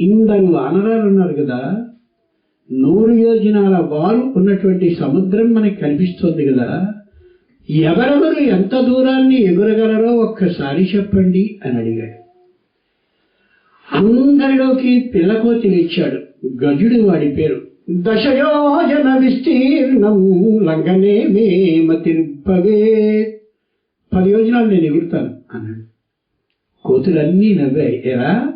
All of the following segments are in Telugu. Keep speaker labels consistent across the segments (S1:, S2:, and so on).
S1: ఇందరు వానరాలు ఉన్నారు కదా. నూరు యోజనాల వారు ఉన్నటువంటి సముద్రం మనకి కనిపిస్తోంది కదా. ఎవరెవరు ఎంత దూరాన్ని ఎగురగలరో ఒక్కసారి చెప్పండి అని అడిగాడు. అందరిలోకి పిల్లకోతి ఇచ్చాడు. గజుడు వాడి పేరు. దశయోజన విస్తీర్ణం లంకనే మేమ తిరుపవే పది యోజనాలు నేను ఎగురుతాను అన్నాడు. కోతులన్నీ నవ్వాయి. ఎరా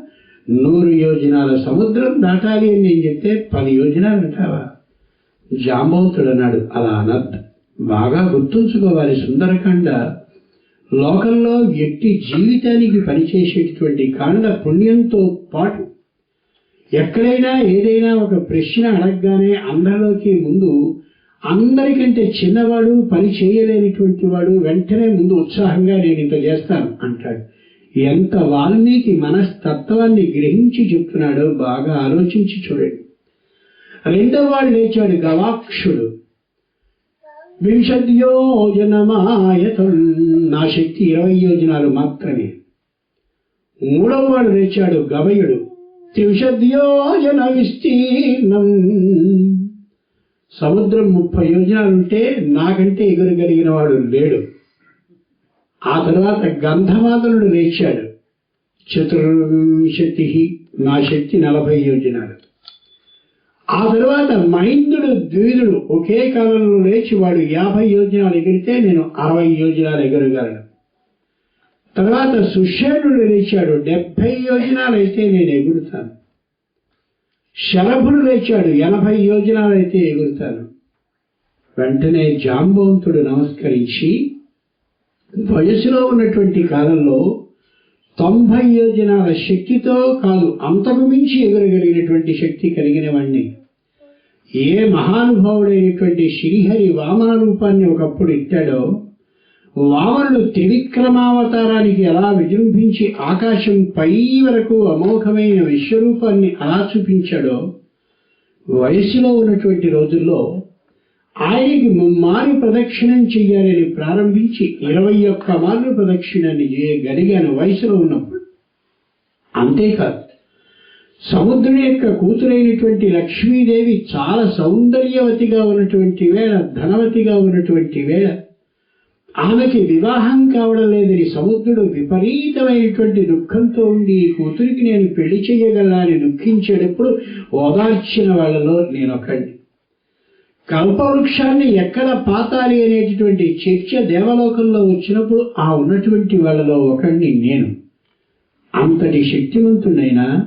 S1: నూరు యోజనాల సముద్రం దాటాలి అని నేను చెప్తే పది యోజనాలు అంటావా? జాంబవంతుడు అన్నాడు అలా అనద్దు. బాగా గుర్తుంచుకోవాలి సుందరకాండ. లోకంలో వ్యక్తి జీవితానికి పనిచేసేటటువంటి కాండ పుణ్యంతో పాటు ఎక్కడైనా ఏదైనా ఒక ప్రశ్న అడగగానే అందరిలోకి ముందు అందరికంటే చిన్నవాడు పని చేయలేనిటువంటి వాడు వెంటనే ముందు ఉత్సాహంగా నేను ఇంత చేస్తాను అంటాడు. ఎంత వాల్మీకి మనస్తత్వాన్ని గ్రహించి చెప్తున్నాడో బాగా ఆలోచించి చూడండి. రెండవ వాడు లేచాడు గవాక్షుడు. వింశద్యోజనమాయతం నా శక్తి ఇరవై యోజనాలు మాత్రమే. మూడవ వాడు లేచాడు గవయుడు. త్రివిశద్యోజన విస్తీర్ణం సముద్రం ముప్పై యోజనాలుంటే నాకంటే ఎగురగలిగిన వాడు లేడు. ఆ తర్వాత గంధమాదనుడు లేచాడు. చతుర్వింశతి నా శక్తి నలభై యోజనాలు. ఆ తర్వాత మహిందుడు ద్విధుడు ఒకే కాలంలో లేచి వాడు యాభై యోజనాలు ఎగిరితే నేను అరవై యోజనాలు ఎగరగలను. తర్వాత సుషేణుడు లేచాడు డెబ్బై యోజనాలు అయితే నేను ఎగురుతాను. శరభుడు లేచాడు ఎనభై యోజనాలు అయితే ఎగురుతాను. వెంటనే జాంబవంతుడు నమస్కరించి వయసులో ఉన్నటువంటి కాలంలో తొంభై యోజనాల శక్తితో కాదు అంతకు మించి ఎగురగలిగినటువంటి శక్తి కలిగిన వాణ్ణి. ఏ మహానుభావుడైనటువంటి శ్రీహరి వామన రూపాన్ని ఒకప్పుడు ఇచ్చాడో వామనుడు త్రివిక్రమావతారానికి ఎలా విజృంభించి ఆకాశం పై వరకు అమోఘమైన విశ్వరూపాన్ని అలా చూపించాడో వయసులో ఉన్నటువంటి రోజుల్లో ఆయనకి ముమ్మారు ప్రదక్షిణం చెయ్యాలని ప్రారంభించి ఇరవై ఒక్క మార్లు ప్రదక్షిణాన్ని చేయగలిగాను వయసులో ఉన్నప్పుడు. అంతేకాదు సముద్రుని యొక్క కూతురైనటువంటి లక్ష్మీదేవి చాలా సౌందర్యవతిగా ఉన్నటువంటి వేళ ధనవతిగా ఉన్నటువంటి వేళ ఆమెకి వివాహం కావడం లేదని సముద్రుడు విపరీతమైనటువంటి దుఃఖంతో ఉండి ఈ కూతురికి నేను పెళ్ళి చేయగలనని దుఃఖించేటప్పుడు ఓదార్చిన వాళ్ళలో నేను నేనొకండి కల్పవృక్షాన్ని ఎక్కడ పాతాలి అనేటటువంటి చర్చ దేవలోకంలో వచ్చినప్పుడు ఆ ఉన్నటువంటి వాళ్ళలో ఒకడిని నేను. అంతటి శక్తివంతుడైనా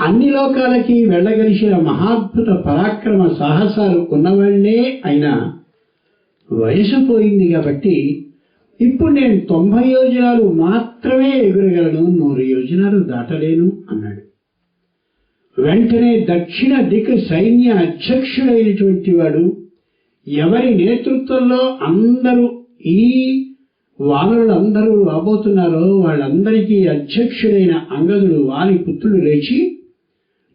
S1: అన్ని లోకాలకి వెళ్ళగలిసిన మహాద్భుత పరాక్రమ సాహసాలు ఉన్నవాళ్ళే అయినా వయసు పోయింది కాబట్టి ఇప్పుడు నేను తొంభై యోజనాలు మాత్రమే ఎగురగలను నూరు యోజనాలు దాటలేను అన్నాడు. వెంటనే దక్షిణ దిక్ సైన్య అధ్యక్షుడైనటువంటి వాడు ఎవరి నేతృత్వంలో అందరూ ఈ వానరులందరూ రాబోతున్నారో వాళ్ళందరికీ అధ్యక్షుడైన అంగదుడు వారి పుత్రుడు లేచి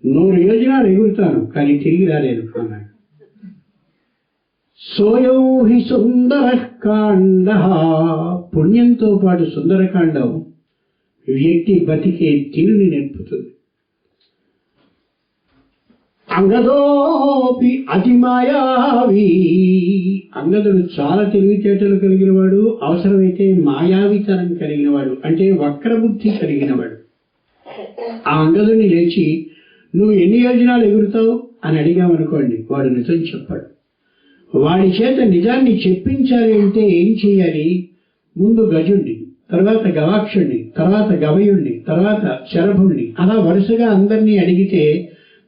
S1: నూరు యోజనాలు ఎగురుతాను కానీ తిరిగి రాలేను అన్నాడు. సోయౌ హి సుందరకాండ పుణ్యంతో పాటు సుందరకాండం వ్యక్తి బతికే తిరుని నేర్పుతుంది. అంగదోపి అతిమాయావి. అంగదుడు చాలా తెలివితేటలు కలిగిన వాడు అవసరమైతే మాయావితనం కలిగిన వాడు అంటే వక్రబుద్ధి కలిగిన వాడు ఆ అంగదుని లేచి నువ్వు ఎన్ని యోజనాలు ఎగురుతావు? అని అడిగామనుకోండి వాడు నిజం చెప్పాడు. వాడి చేత నిజాన్ని చెప్పించాలి అంటే ఏం చేయాలి? ముందు గజుణ్ణి తర్వాత గవాక్షుణ్ణి తర్వాత గవయుణ్ణి తర్వాత శరభుణ్ణి అలా వరుసగా అందరినీ అడిగితే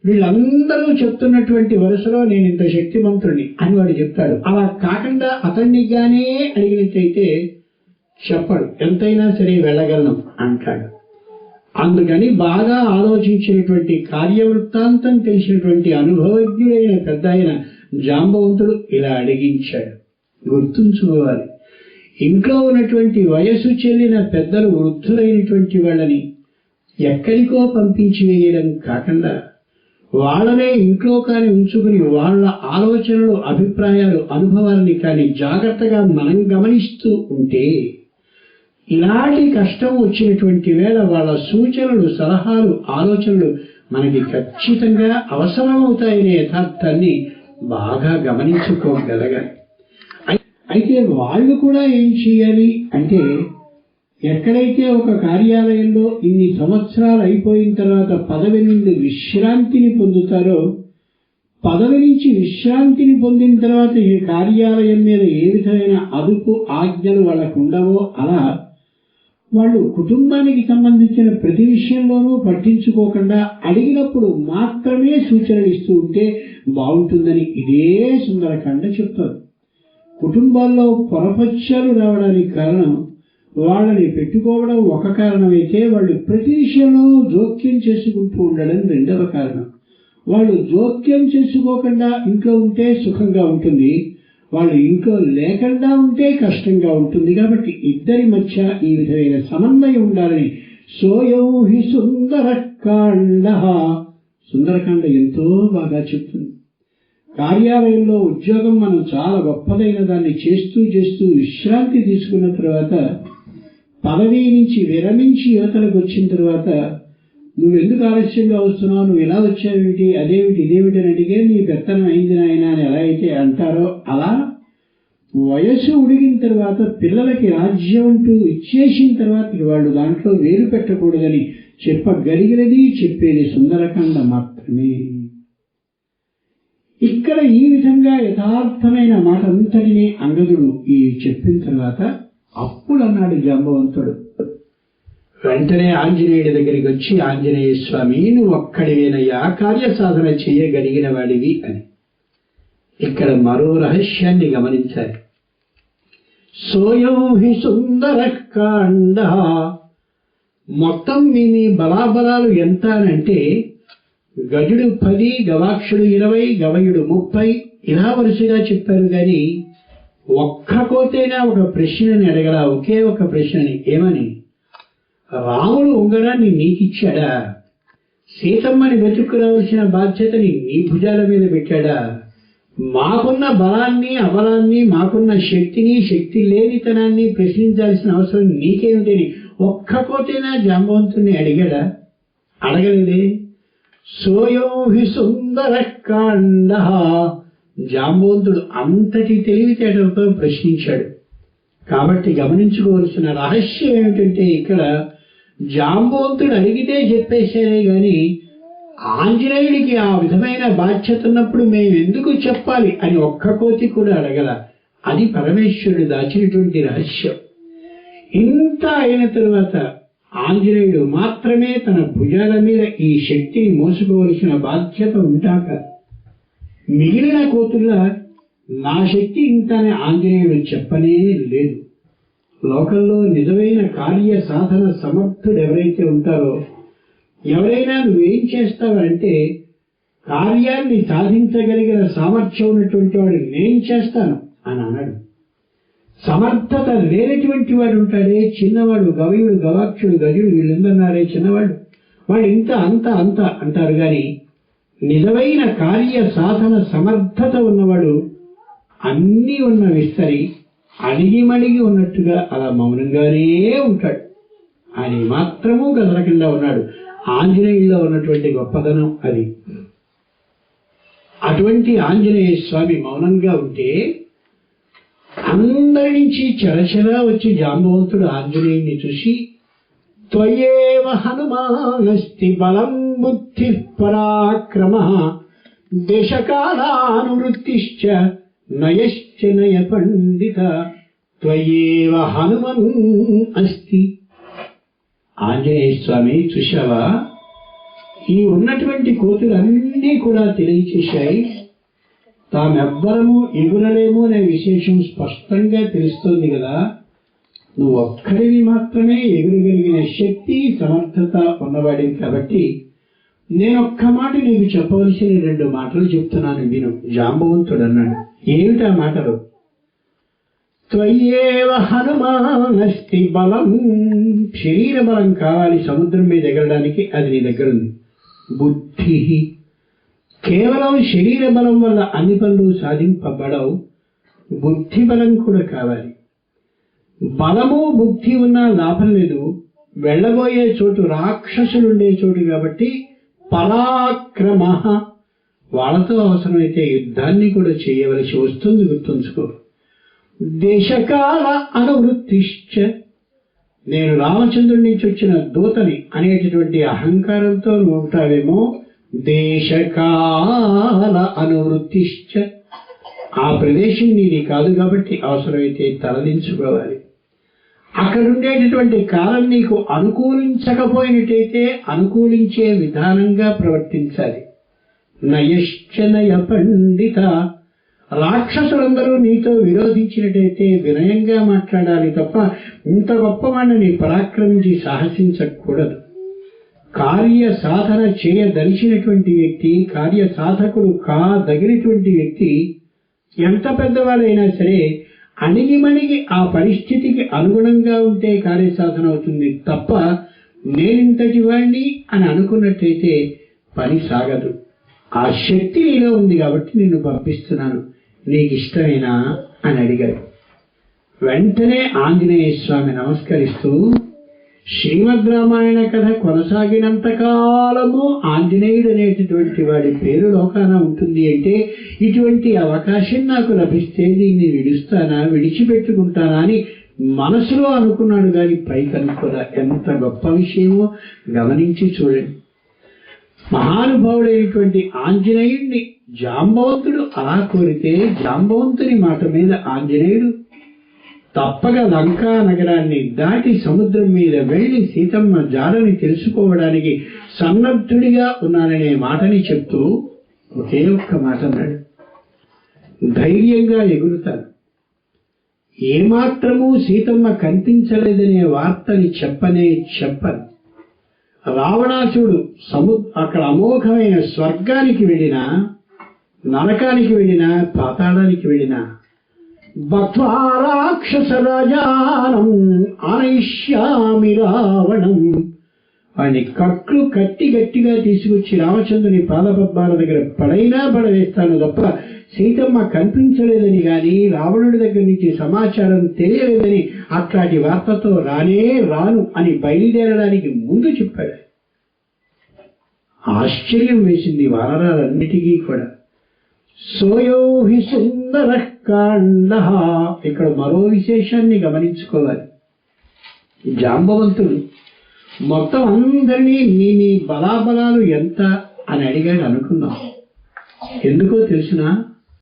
S1: వీళ్ళందరూ చెప్తున్నటువంటి వరుసలో నేను ఇంత శక్తిమంతుడిని అని వాడు చెప్తాడు. అలా కాకుండా అతన్ని గానే అడిగినట్టయితే చెప్పడు. ఎంతైనా సరే వెళ్ళగలను అంటాడు. అందుకని బాగా ఆలోచించినటువంటి కార్యవృత్తాంతం తెలిసినటువంటి అనుభవజ్ఞుడైన పెద్ద ఆయన జాంబవంతుడు ఇలా అడిగించాడు. గుర్తుంచుకోవాలి. ఇంట్లో ఉన్నటువంటి వయసు చెల్లిన పెద్దలు వృద్ధులైనటువంటి వాళ్ళని ఎక్కడికో పంపించి వేయడం కాకుండా వాళ్ళనే ఇంట్లో కానీ ఉంచుకుని వాళ్ళ ఆలోచనలు అభిప్రాయాలు అనుభవాలని కానీ జాగ్రత్తగా మనం గమనిస్తూ ఉంటే ఇలాంటి కష్టం వచ్చినటువంటి వేళ వాళ్ళ సూచనలు సలహాలు ఆలోచనలు మనకి ఖచ్చితంగా అవసరమవుతాయనే యథార్థాన్ని బాగా గమనించుకోగలగాలి. అయితే వాళ్ళు కూడా ఏం చేయాలి అంటే ఎక్కడైతే ఒక కార్యాలయంలో ఇన్ని సంవత్సరాలు అయిపోయిన తర్వాత పదవి నుండి విశ్రాంతిని పొందుతారో పదవి నుంచి విశ్రాంతిని పొందిన తర్వాత ఈ కార్యాలయం మీద ఏ విధమైన అదుపు ఆజ్ఞలు వాళ్ళకు ఉండవో అలా వాళ్ళు కుటుంబానికి సంబంధించిన ప్రతి విషయంలోనూ పట్టించుకోకుండా అడిగినప్పుడు మాత్రమే సూచనలు ఇస్తూ ఉంటే బాగుంటుందని ఇదే సుందరకాండ చెప్తారు కుటుంబాల్లో పొరపక్షాలు రావడానికి కారణం వాళ్ళని పెట్టుకోవడం ఒక కారణమైతే వాళ్ళు ప్రతి విషయంలో జోక్యం చేసుకుంటూ ఉండడం రెండవ కారణం. వాళ్ళు జోక్యం చేసుకోకుండా ఇంట్లో ఉంటే సుఖంగా ఉంటుంది వాళ్ళు ఇంట్లో లేకుండా ఉంటే కష్టంగా ఉంటుంది. కాబట్టి ఇద్దరి మధ్య ఈ విధమైన సమన్వయం ఉండాలని సోయం హి సుందరకాండ. సుందరకాండ ఎంతో బాగా చెప్తుంది. కార్యాలయంలో ఉద్యోగం మనం చాలా గొప్పదైన దాన్ని చేస్తూ చేస్తూ విశ్రాంతి తీసుకున్న తర్వాత పదవి నుంచి విరమించి యువతలకు వచ్చిన తర్వాత నువ్వు ఎందుకు ఆలస్యంగా వస్తున్నావు? నువ్వు ఇలా వచ్చావేమిటి? అదేమిటి? ఇదేమిటి? అని అడిగే నీ పెత్తనం అయింది నాయన అని ఎలా అయితే అంటారో అలా వయస్సు ఉడిగిన తర్వాత పిల్లలకి రాజ్యం అంటూ ఇచ్చేసిన తర్వాత వాళ్ళు దాంట్లో వేలు పెట్టకూడదని చెప్పగలిగినది చెప్పేది సుందరకాండ మాత్రమే. ఇక్కడ ఈ విధంగా యథార్థమైన మాట అంతటినీ అంగదుడు ఈ చెప్పిన తర్వాత అప్పుడు అన్నాడు జాంబవంతుడు. వెంటనే ఆంజనేయుడి దగ్గరికి వచ్చి ఆంజనేయ స్వామి నువ్వు ఒక్కడివేనయ్యా కార్య సాధన చేయగలిగిన వాడివి అని. ఇక్కడ మరో రహస్యాన్ని గమనించాలి. సోయం హి సుందర కాండ. మొత్తం మీ మీ బలాబలాలు ఎంత అంటే గజుడు పది గవాక్షుడు ఇరవై గవయుడు ముప్పై ఇలా వరుసగా చెప్పారు కానీ ఒక్క కోతైనా ఒక ప్రశ్నని అడగలా ఒకే ఒక ప్రశ్నని. ఏమని? రాముడు ఉంగరాన్ని నీకిచ్చాడా? సీతమ్మని వెతుక్కురావాల్సిన బాధ్యతని నీ భుజాల మీద పెట్టాడా? మాకున్న బలాన్ని అబలాన్ని మాకున్న శక్తిని శక్తి లేనితనాన్ని ప్రశ్నించాల్సిన అవసరం నీకేమిటని ఒక్క కోతైనా జాంబవంతుణ్ణి అడిగాడా? అడగలేదే. సోయో సుందర కాండ జాంబోంతుడు అంతటి తెలివితేటలతో ప్రశ్నించాడు. కాబట్టి గమనించుకోవాల్సిన రహస్యం ఏమిటంటే ఇక్కడ జాంబోంతుడు అడిగితే చెప్పేశారే గాని ఆంజనేయుడికి ఆ విధమైన బాధ్యత ఉన్నప్పుడు మేము ఎందుకు చెప్పాలి అని ఒక్క కోతి కూడా అడగల. అది పరమేశ్వరుడు దాచినటువంటి రహస్యం. ఇంత అయిన తరువాత ఆంజనేయుడు మాత్రమే తన భుజాల మీద ఈ శక్తిని మోసుకోవలసిన బాధ్యత ఉంటాక మిగిలిన కోతుల నా శక్తి ఇంతనే ఆంజనేయుడు చెప్పనే లేదు. లోకంలో నిజమైన కార్య సాధన సమర్థుడు ఎవరైతే ఉంటారో ఎవరైనా నువ్వేం చేస్తావంటే కార్యాన్ని సాధించగలిగిన సామర్థ్యం ఉన్నటువంటి వాడు నేను చేస్తాను అని అన్నాడు సమర్థత లేనటువంటి వాడు ఉంటాడే చిన్నవాడు గవయుడు గవాక్షుడు గజుడు వీళ్ళందన్నారే చిన్నవాడు వాడు ఇంత అంత అంత అంటారు కానీ నిజమైన కార్య సాధన సమర్థత ఉన్నవాడు అన్నీ ఉన్న విస్తరి అణిగిమణిగి ఉన్నట్టుగా అలా మౌనంగానే ఉంటాడు. అని మాత్రము కదలకుండా ఉన్నాడు. ఆంజనేయుల్లో ఉన్నటువంటి గొప్పదనం అది. అటువంటి ఆంజనేయ స్వామి మౌనంగా ఉంటే అందరి నుంచి చరచరా వచ్చి జాంబవంతుడు ఆంజనేయుని చూసి త్వయేవ హనుమానస్తి బలం బుద్ధి పరాక్రమ దేశకాలానువృత్తిశ్చ నయశ్చ నయ పండిత త్వయేవ హనుమన్ అస్తి ఆంజనేయ స్వామి చూశావా? ఈ ఉన్నటువంటి కోతులన్నీ కూడా తెలియచేశాయి. తామెవ్వరము ఎగురలేము అనే విశేషం స్పష్టంగా తెలుస్తోంది కదా. నువ్వు ఒక్కడివి మాత్రమే ఎగురగలిగిన శక్తి సమర్థత ఉన్నవాడివి కాబట్టి నేను ఒక్క మాట నీకు చెప్పవలసిన రెండు మాటలు చెప్తున్నాను విను. జాంబవంతుడు అన్నాడు ఏమిటా మాటలు? త్వయేవ హనుమానస్తి బలం శరీర బలం కావాలి సముద్రం మీద ఎగరడానికి అది నీ దగ్గర ఉంది బుద్ధి. కేవలం శరీర బలం వల్ల అన్ని పనులు సాధింపబడవు బుద్ధి బలం కూడా కావాలి. బలము బుద్ధి ఉన్నా లాభం లేదు. వెళ్ళబోయే చోటు రాక్షసులు ఉండే చోటు కాబట్టి పరాక్రమ. వాళ్ళతో అవసరమైతే యుద్ధాన్ని కూడా చేయవలసి వస్తుంది గుర్తుంచుకో. దేశకాల అనువృత్తిశ్చ. నేను రామచంద్రుడి నుంచి వచ్చిన దూతని అనేటటువంటి అహంకారంతో ఉంటావేమో దేశకాల అనువృత్తిశ్చ. ఆ ప్రదేశం నీది కాదు కాబట్టి అవసరమైతే తరలించుకోవాలి అక్కడ ఉండేటటువంటి కాలం నీకు అనుకూలించకపోయినట్టయితే అనుకూలించే విధానంగా ప్రవర్తించాలి. నయశ్చనయ పండిత. రాక్షసులందరూ నీతో విరోధించినట్టయితే వినయంగా మాట్లాడాలి తప్ప ఇంత గొప్పవాడిని పరాక్రమించి సాహసించకూడదు. కార్య సాధన చేయదలిచినటువంటి వ్యక్తి కార్య సాధకుడు కాదగినటువంటి వ్యక్తి ఎంత పెద్దవాడైనా సరే అణిగిమణిగి ఆ పరిస్థితికి అనుగుణంగా ఉంటే కార్యసాధన అవుతుంది తప్ప నేనింతటి వాణ్ణి అని అనుకున్నట్టయితే పని సాగదు. ఆ శక్తి నీలో ఉంది కాబట్టి నిన్ను పంపిస్తున్నాను. నీకు ఇష్టమేనా అని అడిగాడు. వెంటనే ఆంజనేయ స్వామి నమస్కరిస్తూ శ్రీమద్ రామాయణ కథ కొనసాగినంత కాలము ఆంజనేయుడు అనేటటువంటి వాడి పేరు లోకాన ఉంటుంది అంటే ఇటువంటి అవకాశం నాకు లభిస్తే దీన్ని విడుస్తానా విడిచిపెట్టుకుంటానా అని మనసులో అనుకున్నాడు కానీ పైకి అనుకోరా ఎంత గొప్ప విషయమో గమనించి చూడండి. మహానుభావుడైనటువంటి ఆంజనేయుడిని జాంబవంతుడు అలా కోరితే జాంబవంతుని మాట మీద ఆంజనేయుడు తప్పక లంకా నగరాన్ని దాటి సముద్రం మీద వెళ్ళి సీతమ్మ జాడని తెలుసుకోవడానికి సన్నద్ధుడిగా ఉన్నాననే మాటని చెప్తూ ఒకే ఒక్క మాట అన్నాడు. ధైర్యంగా ఎగురుతాను. ఏమాత్రము సీతమ్మ కనిపించలేదనే వార్తని చెప్పనే చెప్పను. రావణాసుడు సము అక్కడ అమోఘమైన స్వర్గానికి వెళ్ళినా నరకానికి వెళ్ళినా పాతాళానికి వెళ్ళినా రాక్షసరాజానం ఆనయిష్యామి రావణం వాడిని కట్లు కట్టి గట్టిగా తీసుకొచ్చి రామచంద్రుని పాదపద్మాల దగ్గర పడైనా పడవేస్తాను తప్ప సీతమ్మ కనిపించలేదని గాని రావణుడి దగ్గర నుంచి సమాచారం తెలియలేదని అట్లాంటి వార్తతో రానే రాను అని బయలుదేరడానికి ముందు చెప్పాడు. ఆశ్చర్యం వేసింది వానరాలన్నిటికీ కూడా. సోయోహి సుందర కాండ ఇక్కడ మరో విశేషాన్ని గమనించుకోవాలి. జాంబవంతుడు మొత్తం అందరినీ నీ నీ బలాబలాలు ఎంత? అని అడిగాడు అనుకుందాం. ఎందుకో తెలిసిన?